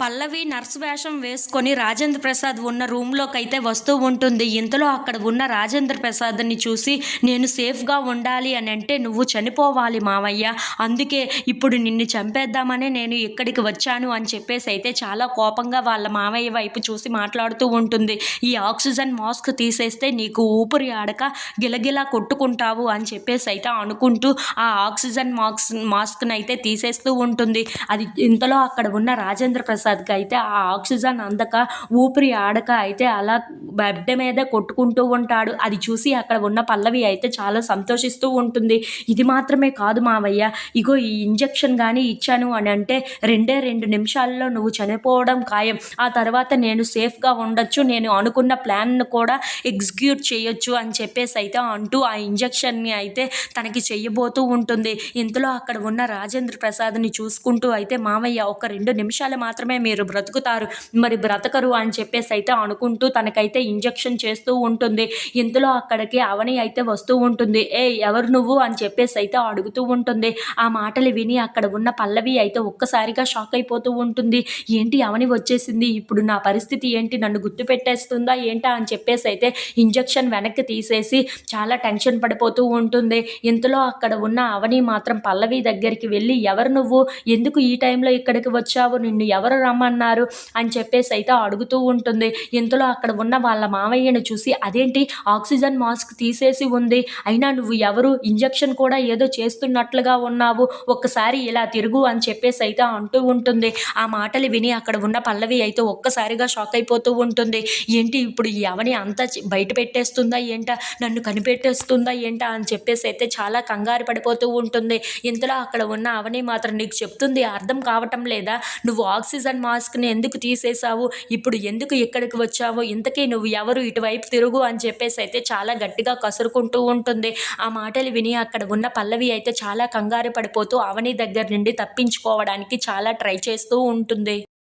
పల్లవి nurse వేషం వేసుకొని రాజేంద్ర ప్రసాద్ ఉన్న రూమ్లోకి అయితే వస్తూ ఉంటుంది. ఇంతలో అక్కడ ఉన్న రాజేంద్ర ప్రసాద్ని చూసి నేను సేఫ్గా ఉండాలి అని అంటే నువ్వు చనిపోవాలి మావయ్య. అందుకే ఇప్పుడు నిన్ను చంపేద్దామనే నేను ఇక్కడికి వచ్చాను అని చెప్పేసి అయితే చాలా కోపంగా వాళ్ళ మావయ్య వైపు చూసి మాట్లాడుతూ ఉంటుంది. ఈ ఆక్సిజన్ మాస్క్ తీసేస్తే నీకు ఊపిరి ఆడక గిలగిలా కొట్టుకుంటావు అని చెప్పేసి అయితే అనుకుంటూ ఆ ఆక్సిజన్ మాస్క్ మాస్క్ని అయితే తీసేస్తూ ఉంటుంది. అది ఇంతలో అక్కడ ఉన్న రాజేంద్ర ప్రసాద్ ప్రసాద్కి అయితే ఆ ఆక్సిజన్ అందక ఊపిరి ఆడక అయితే అలా బెడ్ మీద కొట్టుకుంటూ ఉంటాడు. అది చూసి అక్కడ ఉన్న పల్లవి అయితే చాలా సంతోషిస్తూ ఉంటుంది. ఇది మాత్రమే కాదు మావయ్య. ఇగో ఈ ఇంజెక్షన్ కానీ ఇచ్చాను అని అంటే రెండే రెండు నిమిషాల్లో నువ్వు చనిపోవడం ఖాయం. ఆ తర్వాత నేను సేఫ్గా ఉండొచ్చు. నేను అనుకున్న ప్లాన్ను కూడా ఎగ్జిక్యూట్ చేయొచ్చు అని చెప్పేసి అయితే అంటూ ఆ ఇంజెక్షన్ని అయితే తనకి చెయ్యబోతూ ఉంటుంది. ఇంతలో అక్కడ ఉన్న రాజేంద్ర ప్రసాద్ని చూసుకుంటూ అయితే మామయ్య ఒక రెండు నిమిషాలు మాత్రమే మీరు బ్రతుకుతారు. మరి బ్రతకరు అని చెప్పేసి అయితే అనుకుంటూ తనకైతే ఇంజెక్షన్ చేస్తూ ఉంటుంది. ఇంతలో అక్కడికి అవని అయితే వస్తూ ఉంటుంది. ఏ ఎవరు నువ్వు? అని చెప్పేసి అయితే అడుగుతూ ఉంటుంది. ఆ మాటలు విని అక్కడ ఉన్న పల్లవి అయితే ఒక్కసారిగా షాక్ అయిపోతూ ఉంటుంది. ఏంటి అవని వచ్చేసింది? ఇప్పుడు నా పరిస్థితి ఏంటి? నన్ను గుర్తు పెట్టేస్తుందా ఏంటా? అని చెప్పేసి అయితే ఇంజెక్షన్ వెనక్కి తీసేసి చాలా టెన్షన్ పడిపోతూ ఉంటుంది. ఇంతలో అక్కడ ఉన్న అవని మాత్రం పల్లవి దగ్గరికి వెళ్ళి ఎవరు నువ్వు? ఎందుకు ఈ టైంలో ఇక్కడికి వచ్చావు? నిన్ను ఎవరు రమ్మన్నారు అని చెప్పేసి అయితే అడుగుతూ ఉంటుంది. ఇంతలో అక్కడ ఉన్న వాళ్ళ మావయ్యను చూసి అదేంటి? ఆక్సిజన్ మాస్క్ తీసేసి ఉంది. అయినా నువ్వు ఎవరు? ఇంజెక్షన్ కూడా ఏదో చేస్తున్నట్లుగా ఉన్నావు. ఒక్కసారి ఇలా తిరుగు అని చెప్పేసి అయితే అంటూ ఉంటుంది. ఆ మాటలు విని అక్కడ ఉన్న పల్లవి అయితే ఒక్కసారిగా షాక్ అయిపోతూ ఉంటుంది. ఏంటి ఇప్పుడు ఈ అవని అంతా బయట పెట్టేస్తుందా ఏంటా? నన్ను కనిపెట్టేస్తుందా ఏంటా? అని చెప్పేసి అయితే చాలా కంగారు పడిపోతూ ఉంటుంది. ఇంతలో అక్కడ ఉన్న అవని మాత్రం నీకు చెప్తుంది అర్థం కావటం లేదా? నువ్వు ఆక్సిజన్ మాస్క్ని ఎందుకు తీసేసావు ఇప్పుడు ఎందుకు ఇక్కడికి వచ్చావు? ఇంతకీ నువ్వు ఎవరు? ఇటువైపు తిరుగు అని చెప్పేసి అయితే చాలా గట్టిగా కసురుకుంటూ ఉంటుంది. ఆ మాటలు విని అక్కడ ఉన్న పల్లవి అయితే చాలా కంగారు పడిపోతూ అవని దగ్గర నుండి తప్పించుకోవడానికి చాలా ట్రై చేస్తూ ఉంటుంది.